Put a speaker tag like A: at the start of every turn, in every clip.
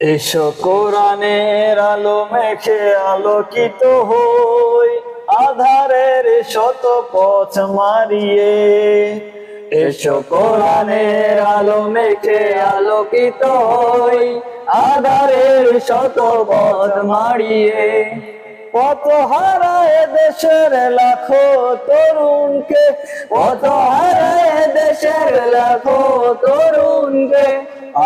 A: এসো কোরআনের আলো মেখে আলোকিত হই। আধারের শত পথ মারিয়ে। এসো কোরআনের আলো মেখে আলোকিত হই। আধারের শত পথ মারিয়ে। পথ হারায় দেশের লাখো তরুণকে। পথ হারায় দেশের লাখো তরুণকে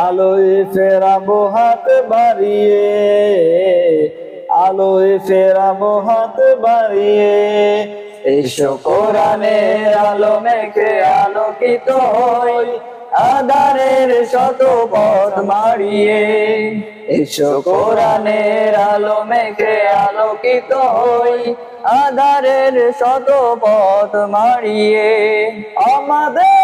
A: আলোয় ফেরাবো হাত বাড়িয়ে আলোয় ফেরাবো হাত বাড়িয়ে। এসো কোরআনের আলো মেখে আলোকিত হই আধারের শত পথ মারিয়ে এসো কোরআনের আলো মেখে আলোকিত হই আধারের শত পথ মারিয়ে আমাদের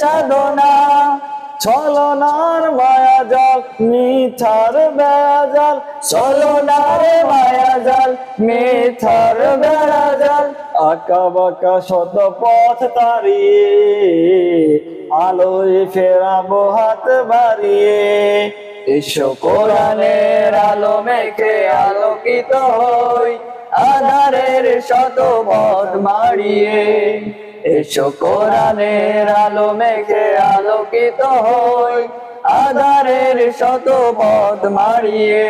A: সাধনা ছলনার মায়া জাল মিথার বেজাল ছলনার মায়া জাল মিথার বেজাল আঁকা বাঁকা শত পথ তাড়িয়ে, আলোয় ফেরাবো হাত বাড়িয়ে। এসো কোরআনের আলো মেখে আলোকিত হই, আধারের শত পথ মারিয়ে এসো কোরআনের আলো মেঘে আলোকিত হই আধারের শত পথ মারিয়ে